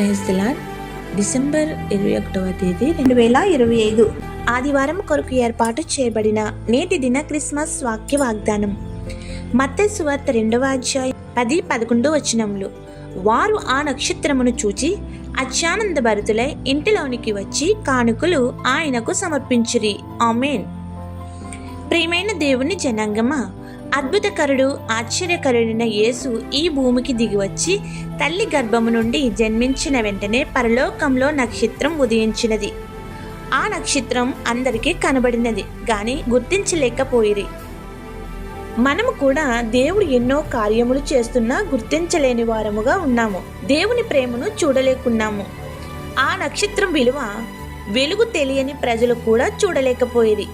Praise December ఇరవై ఒకటవ తేదీ రెండు వేల ఇరవై ఐదు. ఆదివారం కొరకు ఏర్పాటు చేయబడిన నేటి దిన క్రిస్మస్ వాక్య వాగ్దానం. మత్తే సువార్త రెండవ అధ్యాయం పది పదకొండు వచనములు. వారు ఆ నక్షత్రమును చూచి అత్యానంద భరితులై ఇంటిలోనికి వచ్చి కానుకలు ఆయనకు సమర్పించిరి. ఆమెన్. ప్రియమైన దేవుని జనాంగమా అద్భుతకరుడు ఆశ్చర్యకరుడైన యేసు ఈ భూమికి దిగివచ్చి తల్లి గర్భము నుండి జన్మించిన వెంటనే పరలోకంలో నక్షత్రం ఉదయించినది. ఆ నక్షత్రం అందరికీ కనబడినది గాని గుర్తించలేకపోయిరి. మనము కూడా దేవుడు ఎన్నో కార్యములు చేస్తున్నా గుర్తించలేని వారముగా ఉన్నాము దేవుని ప్రేమను చూడలేకున్నాము. ఆ నక్షత్రం విలువ వెలుగు తెలియని ప్రజలు కూడా చూడలేకపోయేది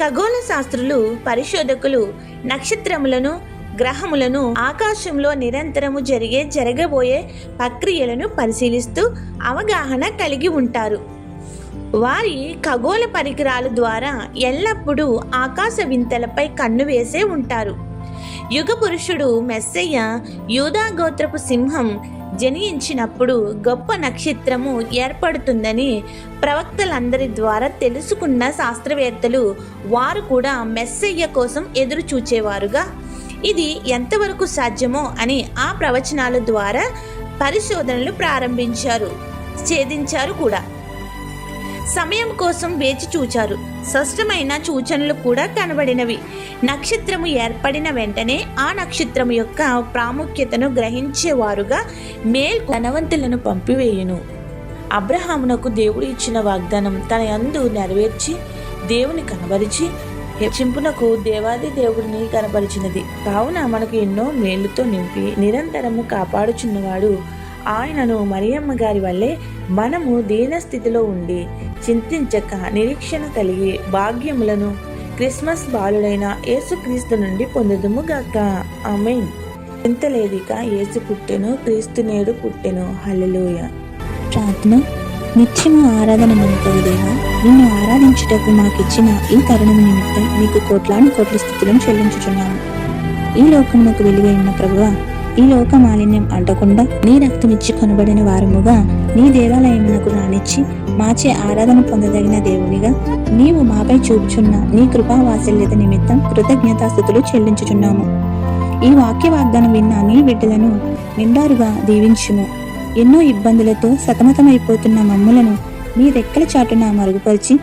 ఖగోళ శాస్త్రులు పరిశోధకులు నక్షత్రములను గ్రహములను ఆకాశంలో నిరంతరము జరిగే జరగబోయే ప్రక్రియలను పరిశీలిస్తూ అవగాహన కలిగి ఉంటారు. వారి ఖగోళ పరికరాల ద్వారా ఎల్లప్పుడూ ఆకాశ వింతలపై కన్ను వేసే ఉంటారు. యుగ పురుషుడు మెస్సయ్య యూదా గోత్రపు సింహం జనించినప్పుడు గొప్ప నక్షత్రము ఏర్పడుతుందని ప్రవక్తలందరి ద్వారా తెలుసుకున్న శాస్త్రవేత్తలు వారు కూడా మెస్సయ్య కోసం ఎదురు చూచేవారుగా ఇది ఎంతవరకు సాధ్యమో అని ఆ ప్రవచనాల ద్వారా పరిశోధనలు ప్రారంభించారు ఛేదించారు కూడా. సమయం కోసం వేచి చూచారు. స్పష్టమైన సూచనలు కూడా కనబడినవి. నక్షత్రము ఏర్పడిన వెంటనే ఆ నక్షత్రము యొక్క ప్రాముఖ్యతను గ్రహించేవారుగా మేల్ ధనవంతులను పంపివేయును. అబ్రహామునకు దేవుడు ఇచ్చిన వాగ్దానం తన యందు నెరవేర్చి దేవుని కనబరిచి హెచ్చింపునకు దేవాది దేవుడిని కనపరిచినది కావున మనకు ఎన్నో మేలుతో నింపి నిరంతరము కాపాడుచున్నవాడు ఆయనను మరియమ్మ గారి వల్లే మనము దీనస్థితిలో ఉండి చింతించక నిరీక్షణ కలిగి భాగ్యములను క్రిస్మస్ బాలుడైన యేసుక్రీస్తు నుండి పొందుదుము గాక. ఆమెన్. చింతలేదిక యేసు పుట్టెను క్రీస్తు నేడు పుట్టెను. హలలోయ ప్రార్థన నిత్యము ఆరాధన నిమిత్తము దేవా నిన్ను ఆరాధించుటకు మాకిచ్చిన ఈ తరుణం నిమిత్తం నీకు కోట్లాను కోట్ల స్థితులను చెల్లించుచున్నాము. ఈ లోకమునకు వెలుగై ఉన్న ప్రభువా ఈ లోక మాలిన్యం అంటకుండా నీ రక్తమిచ్చి కొనబడిన వారముగా నీ దేవాలయమునకు రానిచ్చి మాచే ఆరాధన పొందదగిన దేవునిగా నీవు మాపై చూపుచున్న నీ కృపా వాత్సల్యత నిమిత్తం కృతజ్ఞతాస్థుతులు చెల్లించుచున్నాము. ఈ వాక్య వాగ్దానం విన్న నీ బిడ్డలను నిండారుగా దీవించుము. ఎన్నో ఇబ్బందులతో సతమతమైపోతున్న మమ్ములను నీ రెక్కల చాటున మరుగుపరిచి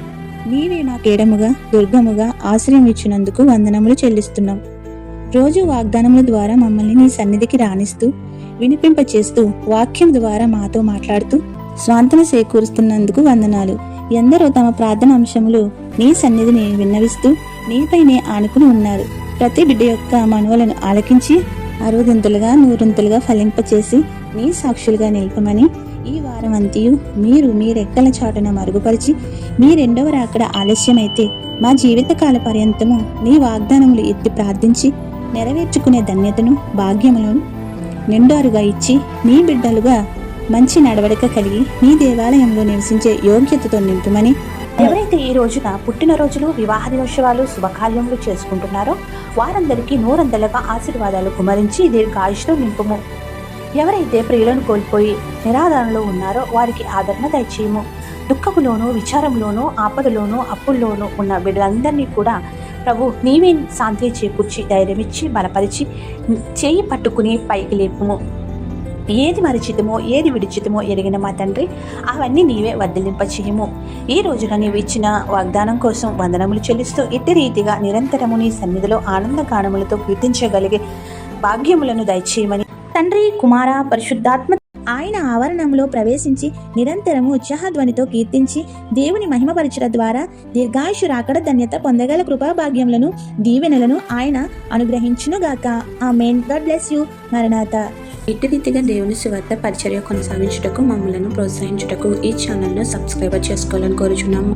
నీవే మా కేడముగా దుర్గముగా ఆశ్రయం ఇచ్చినందుకు వందనములు చెల్లిస్తున్నాం. రోజు వాగ్దానముల ద్వారా మమ్మల్ని నీ సన్నిధికి రాణిస్తూ వినిపింపచేస్తూ వాక్యం ద్వారా మాతో మాట్లాడుతూ స్వాంతన సేకూరుస్తున్నందుకు వందనాలు. ఎందరో తమ ప్రార్థన అంశములు నీ సన్నిధిని విన్నవిస్తూ నీపైనే ఆనుకుని ఉన్నారు. ప్రతి బిడ్డ యొక్క మనవలను ఆలకించి అరవదింతలుగా నూరింతలుగా ఫలింపచేసి నీ సాక్షులుగా నిలపమని ఈ వారం అంతయు మీరు మీ రెక్కల చాటున మరుగుపరిచి మీ రెండవ రాకడ ఆలస్యమైతే మా జీవితకాల పర్యంతము నీ వాగ్దానములు ఎత్తి ప్రార్థించి నెరవేర్చుకునే ధన్యతను భాగ్యములను నిండారుగా ఇచ్చి నీ బిడ్డలుగా మంచి నడవడిక కలిగి నీ దేవాలయంలో నివసించే యోగ్యతతో నింపుమని ఎవరైతే ఈ రోజున పుట్టినరోజులు వివాహ దినోత్సవాలు శుభకార్యములు చేసుకుంటున్నారో వారందరికీ నూరందలుగా ఆశీర్వాదాలు కుమరించి దీర్ఘాయుష్ను నింపుము. ఎవరైతే ప్రియులను కోల్పోయి నిరాదరణలో ఉన్నారో వారికి ఆదరణ దయచేయము. దుఃఖములోనూ విచారంలోనూ ఆపదలోనూ అప్పుల్లోనూ ఉన్న బిడ్డలందరినీ కూడా ప్రభు నీవే శాంతి చేకూర్చి ధైర్యమిచ్చి బలపరిచి చేయి పట్టుకుని పైకి లేపుము. ఏది మరిచితమో ఏది విడిచితమో ఎరిగిన మా తండ్రి అవన్నీ నీవే వర్ధలింప చేయము ఈ రోజున నీవు ఇచ్చిన వాగ్దానం కోసం వందనములు చెల్లిస్తూ ఇట్టి రీతిగా నిరంతరము నీ సన్నిధిలో ఆనంద గానములతో కీర్తించగలిగే భాగ్యములను దయచేయమని. తండ్రి కుమార పరిశుద్ధాత్మ ఆయన ఆవరణంలో ప్రవేశించి నిరంతరము ఉత్సాహధ్వనితో కీర్తించి దేవుని మహిమపరచడం ద్వారా దీర్ఘాయుషు రాకడ ధన్యత పొందగల కృపాభాగ్యములను దీవెనలను ఆయన అనుగ్రహించునుగాక. ఆ మెయిన్ గాడ్ బ్లెస్ యూ. మరణాత. ఇటు రీతిగా దేవుని సువార్త పరిచర్య కొనసాగించుటకు మమ్మలను ప్రోత్సహించుటకు ఈ ఛానల్ను సబ్స్క్రైబర్ చేసుకోవాలని కోరుచున్నాము.